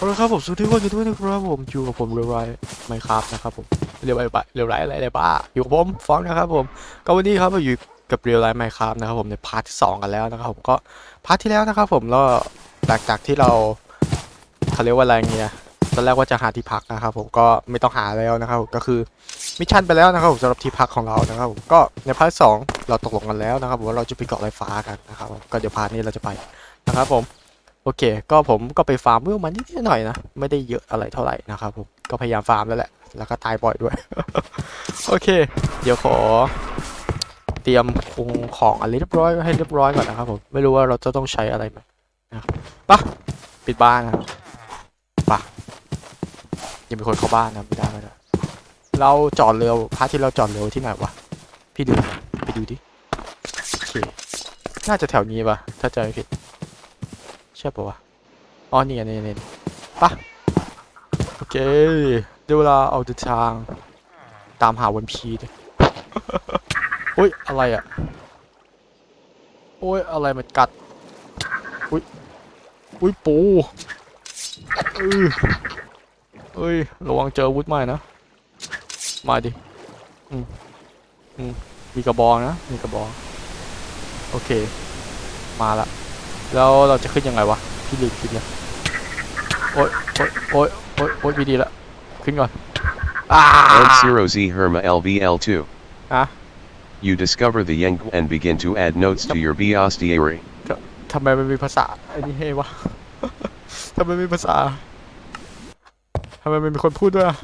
เอาละครับผมสวัสดีวันกันด้วยนะครับผมอยู่กับผมเรียวไรไมครับนะครับผมเรียวไรบะเรียวไรอะไรอะไรบ้าอยู่กับผมฟองนะครับผมก็วันนี้ครับเราอยู่กับเรียวไรไมครับนะครับผมในพาร์ทที่สองกันแล้วนะครับผมก็พาร์ทที่แล้วนะครับผมแล้วหลังจากที่เราเขาเรียกว่าอะไรเงี้ยตอนแรกว่าจะหาที่พักนะครับผมก็ไม่ต้องหาแล้วนะครับก็คือมิชชั่นไปแล้วนะครับผมสำหรับที่พักของเรานะครับผมก็ในพาร์ทสองเราตกลงกันแล้วนะครับผมว่าเราจะไปเกาะลอยฟ้ากันนะครับก็เดี๋ยวพาร์ทนี้เราจะไปนะครับผม เค ก็ผมก็ไปฟาร์มเวลมานิดหน่อยนะ ไม่ได้เยอะอะไรเท่าไหร่นะครับผม ก็พยายามฟาร์มแล้วแหละ แล้วก็ตายบ่อยด้วย โอเค เดี๋ยวขอ เตรียมคงของอะไรเรียบร้อยให้เรียบร้อยก่อนนะครับผม ไม่รู้ว่าเราจะต้องใช้อะไรไหมนะครับปะปิดบ้านนะปะยังมีคนเข้าบ้านนะไม่ได้ไม่ได้เราจอดเรือพาทที่เราจอดเรือที่ไหนวะ พี่ดูไปดูดิโอเคน่าจะแถวนี้ปะถ้าจำไม่ผิด ใช่ปะวะอ๋อนี่ไงนี่ไงนี่ปะโอเคเดี๋ยวเวลาเอาเดทางตามหาวันพีดโอ้ยอะไรอะโอ้ยอะไรมันกัดอุ้ยอุ้ยปูเออเอ้ยระวังเจอวุธใหม่นะมาดิอืมอืมมีกระบองนะมีกระบองโอเค มาละ แล้วเราจะขึ้นยังไงวะ พี่ลืมคิดเลยโอ๊ยโอ๊ยโอ๊ยโอ๊ยโอ๊ยไม่ดีละ ขึ้นก่อนอ่า And Zero Z Herma LVL2. Huh? You discover the Yang and begin to add notes to your Bios diary. ทำไมมันมีภาษาไอ้นี่ให้วะทำไมไม่มีภาษาทำไมมันมีคนพูดด้วยอะ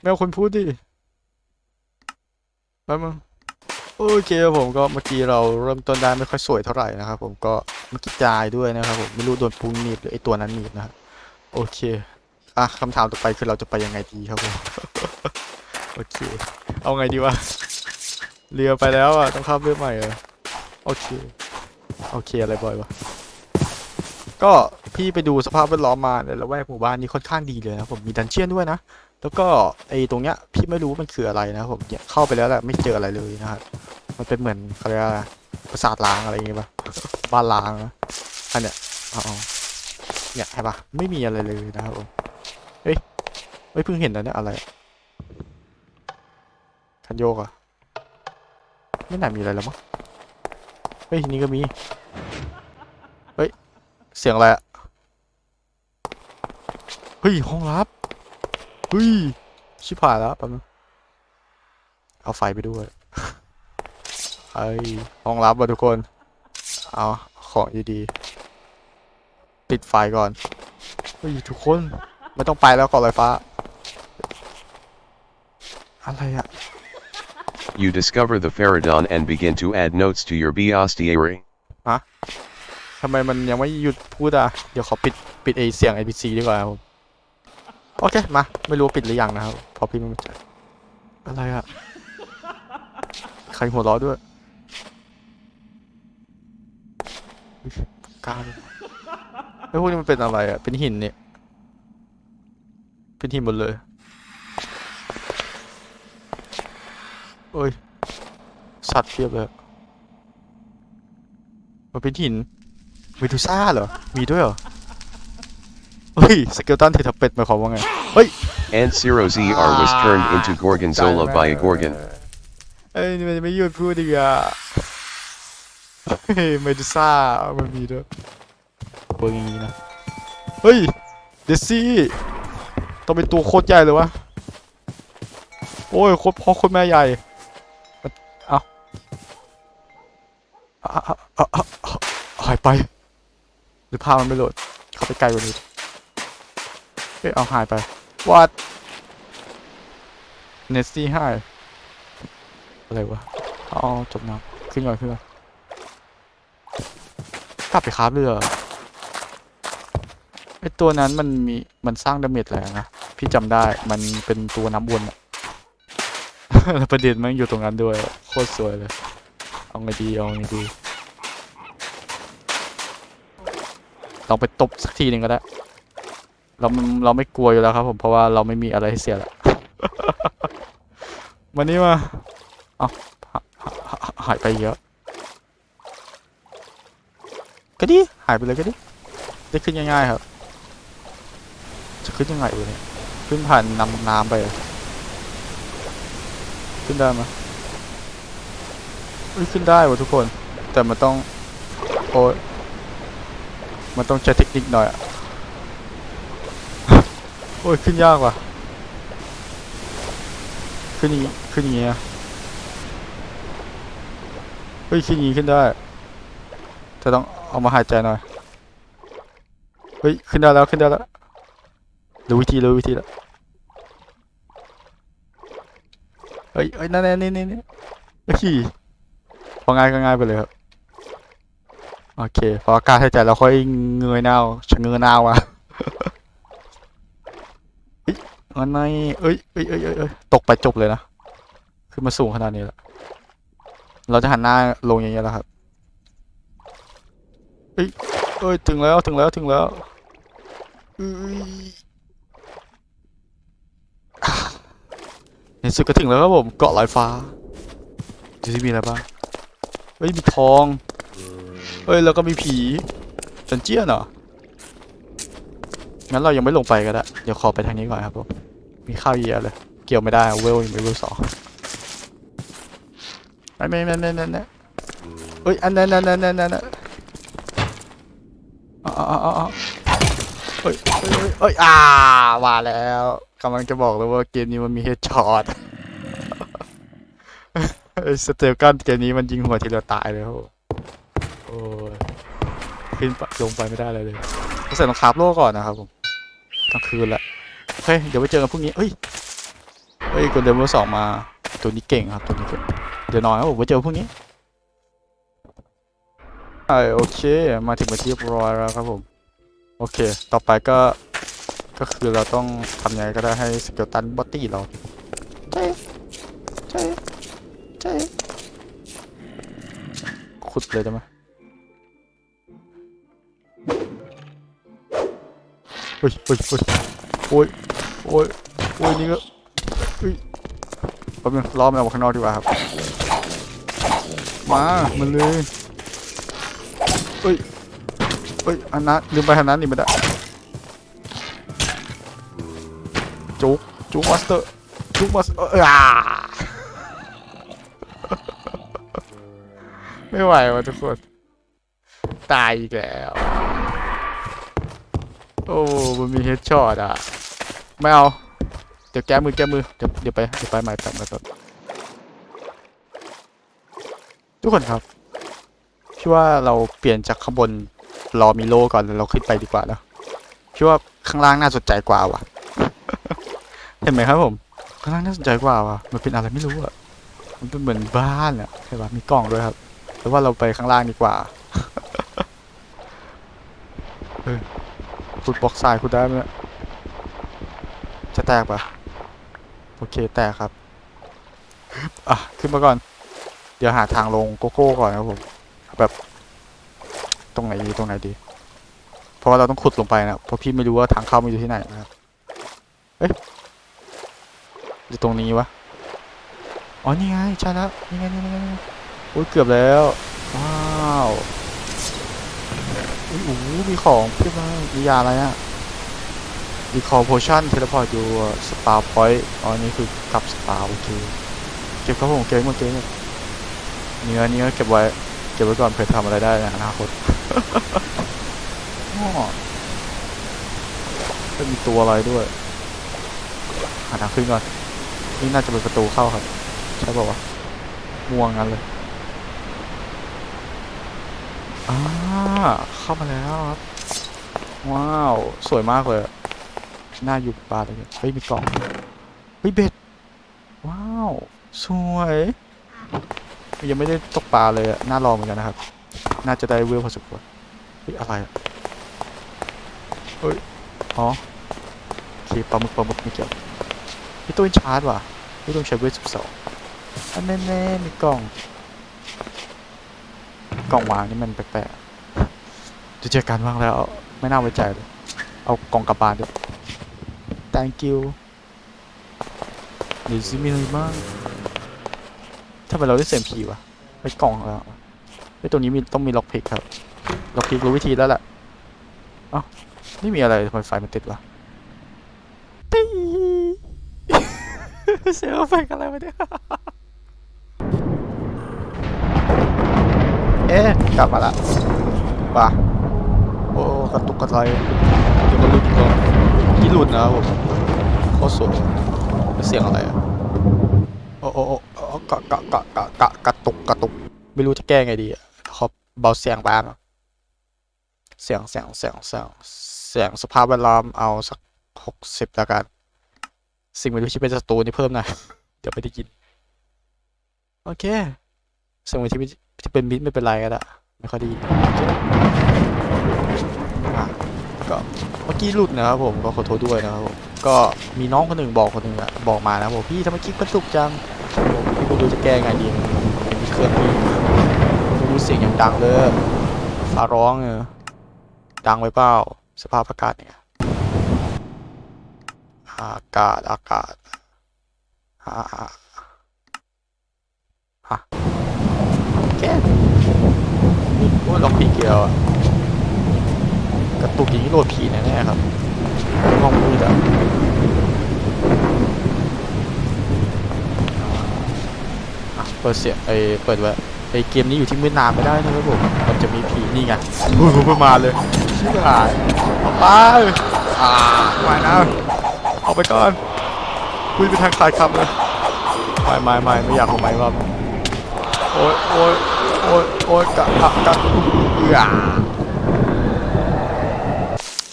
ไม่เอาคนพูดดิแป๊บนึง โอเคครับผมก็เมื่อกี้เราเริ่มต้นได้ไม่ค่อยสวยเท่าไหร่นะครับผมก็เมื่อกี้จายด้วยนะครับผมไม่รู้โดนพุงหนีบหรือไอตัวนั้นหนีบนะครับโอเคอะคำถามต่อไปคือเราจะไปยังไงดีครับผมโอเค เอาไงดีวะเรือไปแล้วอะต้องข้ามเรือใหม่เหรอโอเคโอเคอะไรบ่อยวะก็พี่ไปดูสภาพแวดล้อมมาในละแวกหมู่บ้านนี้ค่อนข้างดีเลยนะผมมีดันเจียนด้วยนะแล้วก็ไอ้ตรงเนี้ยพี่ไม่รู้ว่ามันคืออะไรนะผมเข้าไปแล้วแหละไม่เจออะไรเลยนะครับ มันเป็นเหมือนเขาเรียกว่าปราสาทล้างอะไรอย่างเงี้ยปะบ้านล้างนะอันเนี้ยอ๋อเนี่ยใช่ปะไม่มีอะไรเลยนะครับผมเฮ้ยเฮ้ยเพิ่งเห็นนะเนี่ยอะไรคันโยกอะไม่น่ามีอะไรแล้วมั้งเฮ้ยนี่ก็มีเฮ้ยเสียงอะไรอะเฮ้ยห้องลับเฮ้ยชิบหายแล้วแป๊บนึงเอาไฟไปด้วย เฮ้ยห้องลับว่ะทุกคน เอาของดีๆปิดไฟก่อนเฮ้ยทุกคนไม่ต้องไปแล้วก่อนลอยฟ้า อะไรอะ You discover the Faradon and begin to add notes to your Bios diary. ทำไมมันยังไม่หยุดพูดอะ เดี๋ยวขอปิดปิดไอเสียง NPC ดีกว่าครับผมโอเค มา ไม่รู้ว่าปิดหรือยังนะครับเพอพี่ไม่มั่นใจอะไรอะใครหัวเราะด้วยอุ๊ย กล้าด้วยไอ้ยพวกนี้มันเป็นอะไรอะ เป็นหินเนี่ย เป็นหินหมดเลยเอ้ย สัตว์เพียบเลยมันเป็นหินเมดูซ่าเหรอ มีด้วยเหรอ เฮ้ย สเกลตันเททับเป็ดหมายความว่าไง เฮ้ย And Zero ZR was turned into Gorgonzola by a Gorgon. เอ้ยนี่มันไม่หยุดพูดอีกอะ เฮ้ยเมดูซ่ามันมีด้วยเบิร์อย่างนี้นะ เฮ้ย เดซี่ต้องเป็นตัวโคตรใหญ่เลยวะ โอ้ยโคตรพ่อโคตรแม่ใหญ่มันเอาเอาเอาเอาเอาเอาหายไป หรือภาพมันไม่โหลด เข้าไปไกลกว่านี้ เฮ้ย เอาหายไป what เนสซี่หาย อะไรวะอ๋อจบน้ำขึ้นก่อนขึ้นก่อน กลับไปคราบเรือไอตัวนั้นมันมีมันสร้างดาเมจแรงนะพี่จำได้มันเป็นตัวน้ำวนอะแล้วประเด็นมันอยู่ตรงนั้นด้วยโคตรสวยเลย เอาไงดีเอาไงดีลองไปตบสักทีหนึ่งก็ได้ เราเราไม่กลัวอยู่แล้วครับ ผมเพราะว่าเราไม่มีอะไรให้เสียแล้ววันนี้มาเอาหายไปเยอะ ก็ดีหายไปเลยก็ดีได้ขึ้นง่ายๆครับ จะขึ้นยังไงวะเนี่ยขึ้นผ่านนำน้ำไปเหรอขึ้นได้ไหมยเอ้ยขึ้นได้วะทุกคน แต่มันต้องโอ้ยมันต้องใช้เทคนิคหน่อยอะโอ้ยขึ้นยากว่ะ ขึ้นอย่างงี้ขึ้นอย่างงี้อะเฮ้ยขึ้นอย่างงี้ขึ้นได้แต่ต้อง เอามาหายใจหน่อย เฮ้ย ขึ้นได้แล้วขึ้นได้แล้วรู้วิธีรู้วิธีแล้ว เฮ้ยเฮ้ยนั่นนั่นนี่นี่นี่เฮ้ยพอง่ายก็ง่ายไปเลยครับ โอเค พออากล้ารหายใจแล้วค่อยเงยหน้าชะเงยหน้าว่ะเฮ้ยอันไหนเอ้ยเอ้ยเอ้ยเอ้ยเอ้ยตกไปจบเลยนะขึ้นมาสูงขนาดนี้แล้ว เราจะหันหน้าลงอย่างเงี้ยแล้วครับ เฮ้ยเอ้ยถึงแล้วถึงแล้วถึงแล้วเอ้ยอ่าในสุดก็ถึงแล้วครับผมเกาะลอยฟ้าดูสิมีอะไรบ้างเฮ้ยมีทองเฮ้ยแล้วก็มีผีจันเจี้ยนเหรองั้นเรายังไม่ลงไปก็ได้เดี๋ยวขอไปทางนี้ก่อนครับผมมีข้าวเยอะเลย เกี่ยวไม่ได้เวลยังไม่เวลสองไม่ไม่ไม่ไม่ไม่ไม่เฮ้ยอันนั้นอันนั้นอันนั้นอันนั้นอ๋ออ๋ออ๋ออ๋อ เฮ้ยเฮ้ยเฮ้ยเฮ้ยอ่าว่าแล้วกำลังจะบอกเลยว่าเกมนี้มันมีเฮดช็อตสเตลกันเกมนี้มันยิงหัวทีเดียวตายเลยครับโอ้ยขึ้นลงไปไม่ได้เลยเลยต้องใส่รองคาบโลกก่อนนะครับผมกลางคืนแหละเฮ้ยเดี๋ยวไปเจอกันพรุ่งนี้เฮ้ยเฮ้ยกดเดมอสองมาตัวนี้เก่งครับตัวนี้เก่งเดี๋ยวนอนครับผมไปเจอพรุ่งนี้ ไอโอเค มาถึงมาที่เรียบร้อยแล้วครับผม โอเค ต่อไปก็ ก็คือเราต้องทำยังไงก็ได้ให้สเกลตันบอตตี้เราใช่ใช่ใช่ขุดเลยได้ไหมเฮ้ยเฮ้ยเฮ้ยโอ้ยโอ้ยโอ้ยนี่ก็เฮ้ยแป๊บนึงล้อมันออกมาข้างนอกดีกว่าครับ มา มันเลย เฮ้ยเฮ้ยอันนั้นลืมไปอันนั้นนี่ไม่ได้จุกจุกมาสเตอร์จุกมาสเตอร์เออไม่ไหวว่ะทุกคน ตายอีกแล้ว โอ้มันมีเฮดช็อตอะ ไม่เอา เดี๋ยวแก้มือแก้มือ เดี๋ยวเดี๋ยวไปเดี๋ยวไปใหม่แป๊บมาต้นทุกคนครับ พี่ว่าเราเปลี่ยนจากข้างบนรอมีโลก่อนแล้วเราขึ้นไปดีกว่านะพี่ว่าข้างล่างน่าสนใจกว่าว่ะ เห็นไหมครับผม ข้างล่างน่าสนใจกว่าว่ะ มันเป็นอะไรไม่รู้อะ มันเป็นเหมือนบ้านอะใช่ปะมีกล่องด้วยครับแต่ว่าเราไปข้างล่างดีกว่าเฮ้ยขุดบล็อกทรายขุดได้ไหมเนี่ยจะแตกปะโอเคแตกครับ อะ ขึ้นมาก่อน เดี๋ยวหาทางลงโกโก้ก่อนครับผม แบบ ตรงไหนดีตรงไหนดี เพราะว่าเราต้องขุดลงไปนะเพราะพี่ไม่รู้ว่าทางเข้ามันอยู่ที่ไหนนะครับเอ๊ะอยู่ตรงนี้วะอ๋อนี่ไงใช่แล้วนี่ไงนี่ไงนี่ไงโอ้ยเกือบแล้วว้าวอุ้ยโอ้มีของเพียบเลยมียาอะไรอะดีคอร์โพชั่นเทเลพอร์ตอยู่สปาพอยต์อ๋อนี่คือกลับสปาโอเคเก็บครับผมเก็บหมดเก็บหมดเนื้อเนื้อเก็บไว้ เก็บไว้ก่อนเผื่อทำอะไรได้ในอนาคตก็มีตัวอะไรด้วยหาทางขึ้นก่อน นี่น่าจะเป็นประตูเข้าครับ ใช่ป่าวะม่วงงั้นเลยอ่าเข้ามาแล้วครับ ว้าว สวยมากเลยน่าอยู่บ้าเลยเฮ้ย มีกล่อง เฮ้ย เบ็ด ว้าว สวย ยังไม่ได้ตกปลาเลยอะน่าลอเหมือนกันนะครับ น่าจะได้เวลพอสมควรเฮ้ยอะไรอะเฮ้ยอ๋อโอเคปลาหมึกปลาหมึกไม่เกี่ยวพี่ตัวชาร์จว่ะพี่ต้องใช้เวทสิบสองอันแน่ๆมีกล่อง กล่องวางนี่มันแปลกๆจะเจอการวางแล้ว ไม่น่าไว้ใจเลย เอากล่องกลับบ้านด้วย thank you เดี๋ยวซิมีอะไรบ้าง ทำไมเราได้เสียงพีวะไม่กล่องแล้วไอตัวนี้มีต้องมีล็อกพิกครับ ล็อกพิกรู้วิธีแล้วแหละอ้าวไม่มีอะไรทำไมไฟมันติดวะตีเสียงไฟอะไรมาเนี่ยเอ๊ะกลับมาละป่ะโอ้กระตุกกระไรเดี๋ยวก็ลุดก็ที่หลุดนะผมโคตรสุดเสียงอะไรอะโอ้โอ้โอ้กะกะ กะกะกะกระตุกกระตุกไม่รู้จะแก้ไงดีอะขอเบาเสียงบ้างเสียงเสียงเสียงเสียงเสียงสภาพแวดล้อมเอาสักหกสิบแล้วกัน สิ่งไม่รู้ที่เป็นศัตรูนี่เพิ่มหน่อยเดี๋ยวไม่ได้กิน โอเคสิ่งที่ไม่ที่เป็นมิตรไม่เป็นไรก็ได้ไม่ค่อยดีก็เมื่อกี้หลุดนะครับผมก็ขอโทษด้วยนะครับผมก็มีน้องคนหนึ่งบอกคนหนึ่งอะบอกมานะบอกพี่ทำไมคลิปกระตุกจัง รู้จะแก้ไงดีมีเครื่องพี่ไม่รู้เสียงอย่างดังเลยฟ้าร้องเออดังไว้เปล่าสภาพอากาศเนี่ยอากาศอากาศอ่าฮะโอเคนี่โอ้ล็อกผีเกียวกระตุกอย่างนี้โหลดผีแน่ๆครับห้องมืดอะอะ เปิดเสียไอเปิดไว้ไอเกมนี้อยู่ที่มืดนานไม่ได้นะครับผมมันจะมีผีนี่ไงพูดพูดมาเลยชิบหายออกไปอ่าไม่นะออกไปก่อนคุยไปทางคลายคำเลยไม่ไม่ไม่ไม่อยากออกไปครับโอ้ยโอ้ยโอ้ยโอ้ยกะกะกะเอือ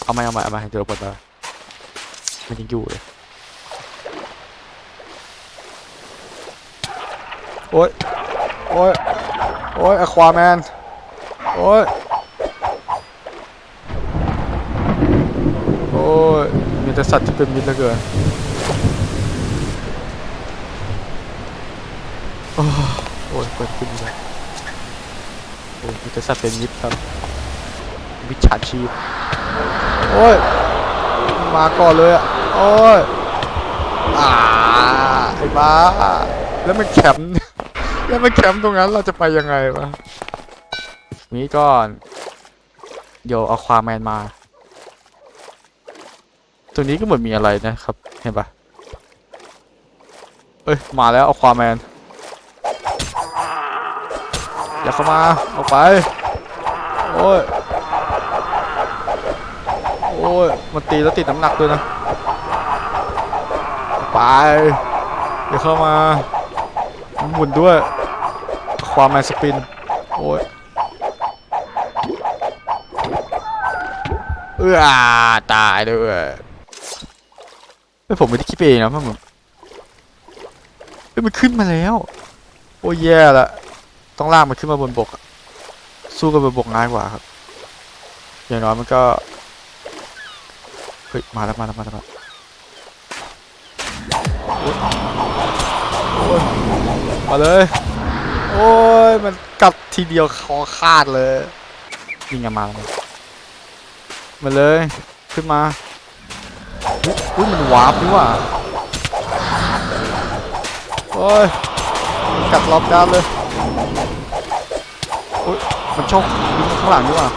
เอาไหมเอาไหมเอาไหมเดี๋ยวเปิดมามันยังอยู่เลย โอ้ย โอ้ย โอ้ยอควาแมน โอ้ย โอ้ย มีแต่สัตว์ที่เป็นมิตรเหลือเกินโอ้ยโอ้ยเปิดขึ้นเลยโอ้ยมีแต่สัตว์เป็นมิตรครับมิจฉาชีพ โอ้ย มาก่อนเลยอะ โอ้ย อ่าไอ้บ้า แล้วมันแคม แล้วมันแคมป์ตรงนั้นเราจะไปยังไงวะนี้ก่อนเดี๋ยวเอาความแมนมา ตรงนี้ก็เหมือนมีอะไรนะครับ เห็นปะเอ้ย มาแล้วเอาความแมน อย่าเข้ามา ออกไป โอ้ย โอ้ย มันตีแล้วติดน้ำหนักด้วยนะ ไป อย่าเข้ามาหมุนด้วย ความแมนสปิน โอ้ย เออตายด้วยเฮ้ยผมไม่ได้คิดเองนะเพราะมันเฮ้ยมันขึ้นมาแล้ว โอ้ยแย่ละ ต้องลากมันขึ้นมาบนบก สู้กันบนบกง่ายกว่าครับ อย่างน้อยมันก็ เฮ้ย มาแล้วมาแล้วมาแล้วมาเลย โอ้ย มันกัดทีเดียวคอขาดเลยยิงกันมาแล้วมาเลย ขึ้นมาอุ้ยมันวาร์ปนี่ว่าโอ้ย กัดรอบด้านเลยอุ้ย มันชกยิงข้างหลังนี่ว่า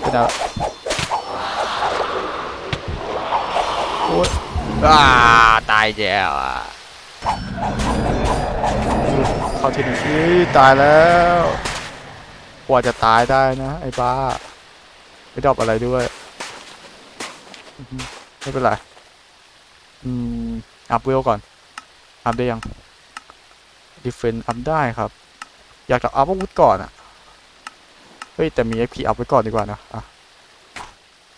เป็นอะไรโอ้ยอ่าตายแล้วอะ เข้าทีนี้อุ๊ยตายแล้ว กว่าจะตายได้นะ ไอ้บ้า ไม่ดรอปอะไรด้วยไม่เป็นไร อืม อัพเวลก่อน อัพได้ยังดีเฟนอัพได้ครับ อยากจะอัพอาวุธก่อนอะเฮ้ย แต่มี XP อัพไว้ก่อนดีกว่านะอะ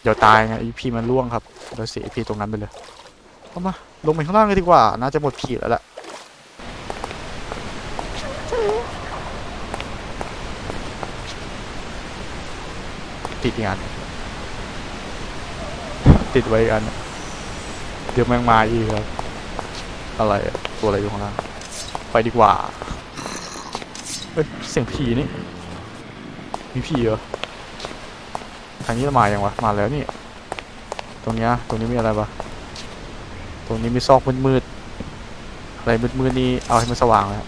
เดี๋ยวตายไง EP มันล่วงครับเราเสีย EP ตรงนั้นไปเลยเอามา ลงไปข้างล่างเลยดีกว่า น่าจะหมดขีดแล้วแหละ ติดอีกอันติดไว้อีกอัน เดี๋ยวแมงมาอีกครับ อะไรตัวอะไรอยู่ข้างล่างไปดีกว่า เฮ้ย เสียงผีนี่ มีผีเหรอ ทางนี้มาอยังวะ มาแล้วนี่ ตรงเนี้ยตรงนี้มีอะไรปะตรงนี้มีซอกมืดๆ อะไรมืดๆนี่ เอาให้มันสว่างแล้ว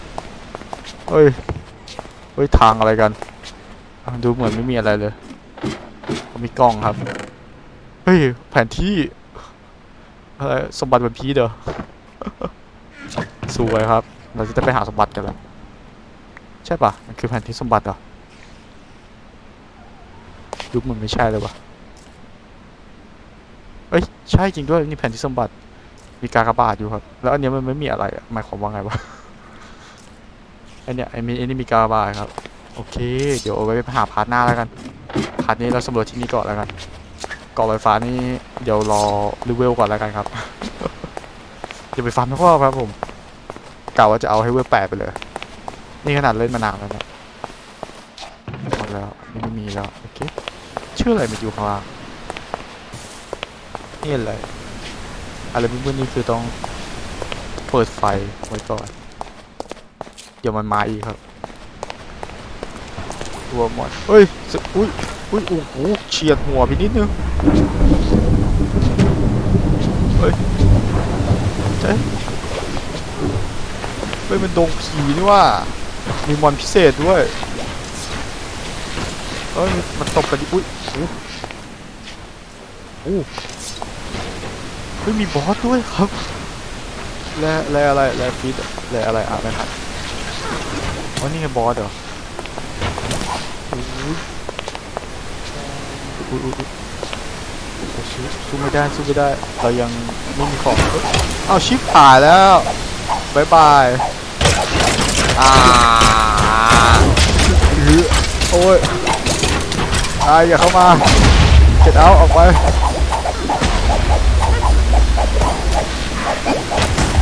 เฮ้ย เฮ้ย ทางอะไรกัน ดูเหมือนไม่มีอะไรเลย มีกล้องครับ เฮ้ย แผนที่อะไรสมบัติแบบพีเด้อสวยครับ เราจะไปหาสมบัติกันแล้ว ใช่ปะมันคือแผนที่สมบัติเหรอยุคมันไม่ใช่เลยวะเอ้ย ใช่จริงด้วย นี่แผนที่สมบัติ มีกากบาทอยู่ครับ แล้วอันนี้มันไม่มีอะไรหมายความว่าไงวะไอเนี้ยไอมีไอนี่มีกากบาทครับ โอเค เดี๋ยวเอาไว้ไปหาพาร์ทหน้าแล้วกันพาร์ทนี้เราสำรวจที่นี่ก่อนแล้วกันเกาะไฟฟ้านี่เดี๋ยวรอรีเวลก่อนแล้วกันครับอย่าไปฟาร์มทุกรอครับผมกะว่าจะเอาให้เวลแปดไปเลย นี่ขนาดเล่นมานานแล้วนะหมดแล้วนี่ไม่มีแล้วโอเคชื่ออะไรมันอยู่ข้างล่างนี่อะไรอะไรมืดๆนี่คือต้องเปิดไฟไว้ก่อนเดี๋ยวมันมาอีกครับ ตัวหมดเฮ้ยอุ้ยอุ้ยโอ้โหเฉียดหัวไปนิดนึงเฮ้ยเจ๊เฮ้ยมันดงผีนี่ว่า มีมอนพิเศษด้วยเอ้ยมันตบกันดิอุ้ยโอ้โหเฮ้ยมีบอสด้วยครับแร่แร่อะไรแร่ฟิตแร่อะไรอะไม่ทันอ๋อนี่ไงบอสเหรอ อุ้ยอุ้ยสู้ไม่ได้สู้ไม่ได้ เรายังไม่มีของเอ้ยอ้าวชิปหายแล้วบายบายอ่าโอ้ยอายอย่าเข้ามาเก็ดเอาออกไป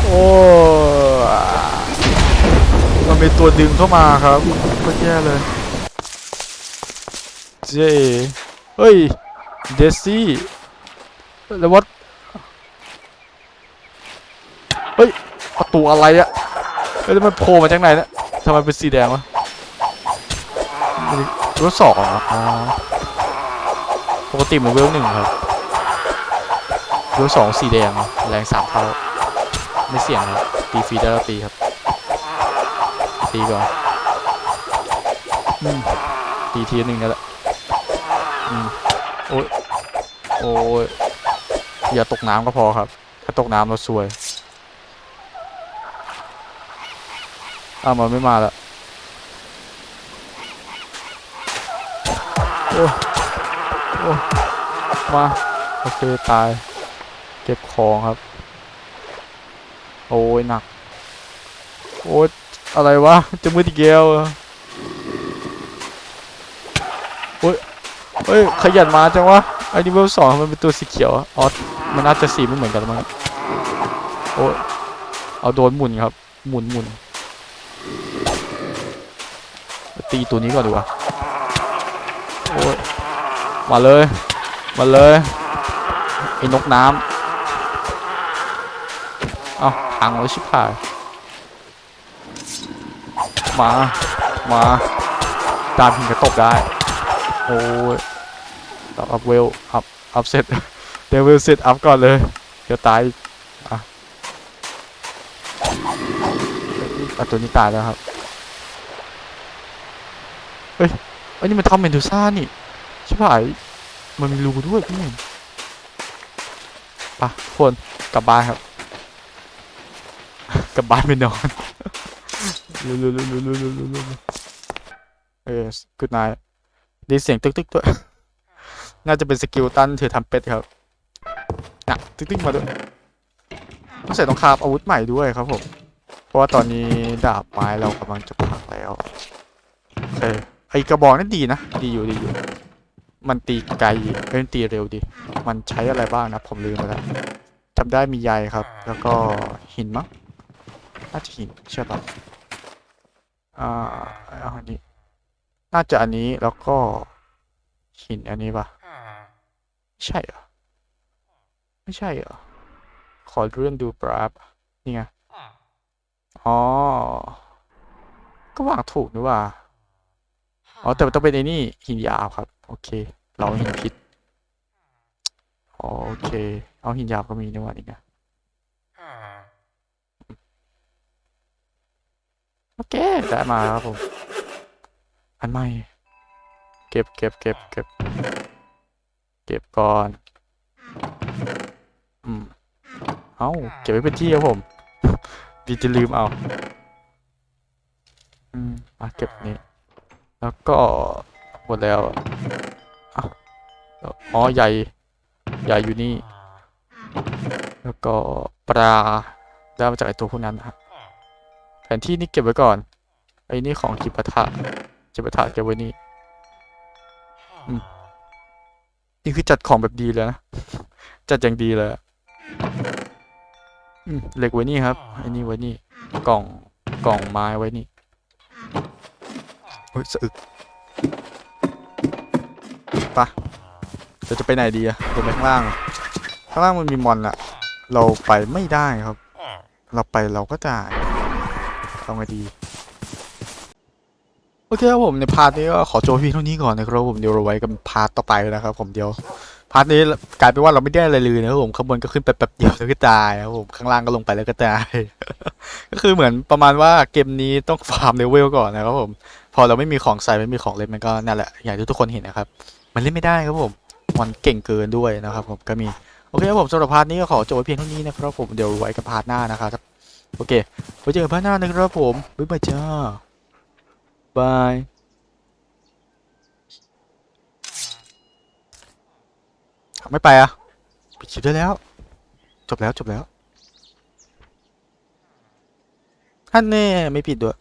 โอ้มันมีตัวดึงเข้ามาครับก็แย่เลย เจเฮ้ย เดซี่ แล้ววัดเฮ้ยประตูอะไรอะเฮ้ยแล้วมันโผล่มาจากไหนเนี่ยทำไมเป็นสีแดงวะมันรถสองเหรออ๋อปกติมันเวลหนึ่งครับเวลสองสีแดงอะแรงสามเท่าไม่เสี่ยงครับตีฟรีได้แล้วตีครับ ตีก่อนอืมตีทีนึงนั่นแหละอืม โอ้ยโอ้ยอย่าตกน้ำก็พอครับ ถ้าตกน้ำเราซวยอ้าวมันไม่มาล้วโอ้ยโอ้ยมา โอเค ตาย เก็บของครับ โอ้ยหนัก โอ้ยอะไรวะ จะมืดอีกแล้วโอ้ย เฮ้ย ขยันมาจังวะไอ้นี่เวลสองมันเป็นตัวสีเขียวอะอ๋อมันน่าจะสีไม่เหมือนกันมั้งโอ้ยเอาโดนหมุนครับ หมุนหมุนตีตัวนี้ก่อนดีกว่าโอ้ยมาเลย มาเลยไอ้นกน้ำเอาพังแล้วชิบหายมา มาตามพิงกระตบได้ โอ้ย ต่ออัพเวล อัพ อัพเสร็จเดวเวลเสร็จอัพก่อนเลย เดี๋ยวตายอะอะตัวนี้ตายแล้วครับ เฮ้ย อันนี้มันทำเมนดูซ่านี่ใช่ป่ะไอ้มันมีรูด้วยพี่ปะคนกลับบ้านครับ กลับบ้านไปนอนเร็วๆๆๆๆๆๆเออกูดไนท์ได้เสียงตึกๆด้วย น่าจะเป็นสกิลตันถือทำเป็ดครับนะตึ๊กๆมาด้วยต้องใส่ต้องคาบอาวุธใหม่ด้วยครับผม เพราะว่าตอนนี้ดาบไม้เรากำลังจะพังแล้วโอเคไอกระบอกนั่นดีนะ ดีอยู่ดีอยู่ มันตีไกลเอ้ยตีเร็วดี มันใช้อะไรบ้างนะ ผมลืมไปแล้วจำได้มีใยครับ แล้วก็หินมั้งน่าจะหินใช่ปะอ่าอันนี้ น่าจะอันนี้แล้วก็หินอันนี้ปะ ใช่เหรอ ไม่ใช่เหรอ ขอเลื่อนดูแป๊บนี่ไง อ๋อ ก็วางถูกนี่หว่า อ๋อ แต่มันต้องเป็นนี่หินยาวครับ โอเค เราหินพิษอ๋อโอเค เอาหินยาวก็มีนี่ว่านี่ไงโอเค ได้มาครับผม อันใหม่ เก็บเก็บเก็บเก็บ เก็บก่อน อืม เอาเก็บไว้เป็นที่ครับผม ดีจะลืมเอา อืมอะเก็บนี้แล้วก็หมดแล้วอ๋อใหญ่ใหญ่อยู่นี่ แล้วก็ปลาได้มาจากไอตัวพวกนั้นนะครับแผนที่นี่เก็บไว้ก่อน ไอ้นี่ของจิปาถะจิปาถะเก็บไว้นี่ อืม นี่คือจัดของแบบดีเลยนะ จัดอย่างดีเลยเหล็กไว้นี่ครับไอ้นี่ไว้นี่ กล่องกล่องไม้ไว้นี่เฮ้ยสะอึกปะเราจะไปไหนดีอะลงไปข้างล่าง ข้างล่างมันมีมอนอะเราไปไม่ได้ครับ เราไปเราก็จะทำไงดี โอเคครับผมในพาร์ทนี้ก็ขอโจบเพียงเท่านี้ก่อนนะครับผมเดี๋ยวเราไว้กันพาร์ทต่อไปนะครับผมเดี๋ยวพาร์ทนี้กลายเป็นว่าเราไม่ได้อะไรเลยนะครับผมข้างบนก็ขึ้นไปแป๊บเดียวแล้วก็ตายครับผมข้างล่างก็ลงไปแล้วก็ตาย ก็คือเหมือนประมาณว่าเกมนี้ต้องฟาร์มเลเวลก่อนนะครับผมพอเราไม่มีของใส่ไม่มีของเล่นมันก็นั่นแหละอย่างที่ทุกคนเห็นนะครับมันเล่นไม่ได้ครับผมมันเก่งเกินด้วยนะครับผมก็มีโอเคครับผมสำหรับพาร์ทนี้ก็ขอจบไว้เพียงเท่านี้นะครับผมเดี๋ยวไว้กับพาร์ทหน้านะครับโอเคไว้เจอกันพาร์ทหน้านะครับผมบ๊ายบายจ้า บายไม่ไปอะปิดคลิปได้แล้ว จบแล้วจบแล้วท่านแน่ไม่ผิดด้วย